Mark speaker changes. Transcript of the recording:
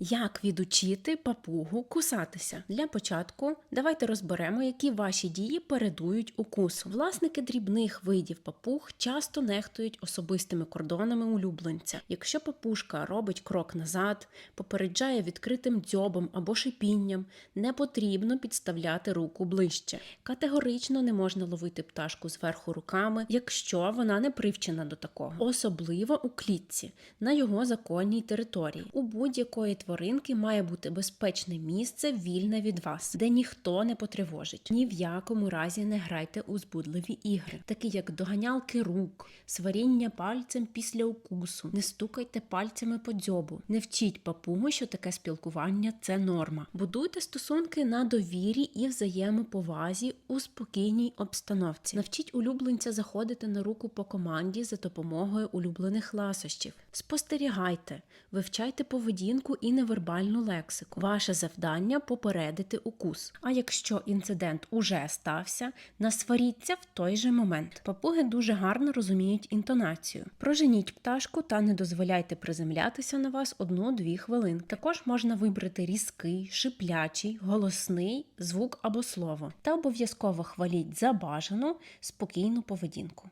Speaker 1: Як відучити папугу кусатися? Для початку давайте розберемо, які ваші дії передують укусу. Власники дрібних видів папуг часто нехтують особистими кордонами улюбленця. Якщо папушка робить крок назад, попереджає відкритим дзьобом або шипінням, не потрібно підставляти руку ближче. Категорично не можна ловити пташку зверху руками, якщо вона не привчена до такого, особливо у клітці на його законній території. У будь-якої тваринки має бути безпечне місце, вільне від вас, де ніхто не потривожить. Ні в якому разі не грайте у збудливі ігри, такі як доганялки рук, сваріння пальцем після укусу. Не стукайте пальцями по дзьобу. Не вчіть папугу, що таке спілкування це норма. Будуйте стосунки на довірі і взаємоповазі у спокійній обстановці. Навчіть улюбленця заходити на руку по команді за допомогою улюблених ласощів. Спостерігайте, вивчайте поведінку і невербальну лексику. Ваше завдання попередити укус. А якщо інцидент уже стався, насваріться в той же момент. Папуги дуже гарно розуміють інтонацію. Проженіть пташку та не дозволяйте приземлятися на вас одну-дві хвилини. Також можна вибрати різкий, шиплячий, голосний звук або слово. Та обов'язково хваліть за бажану спокійну поведінку.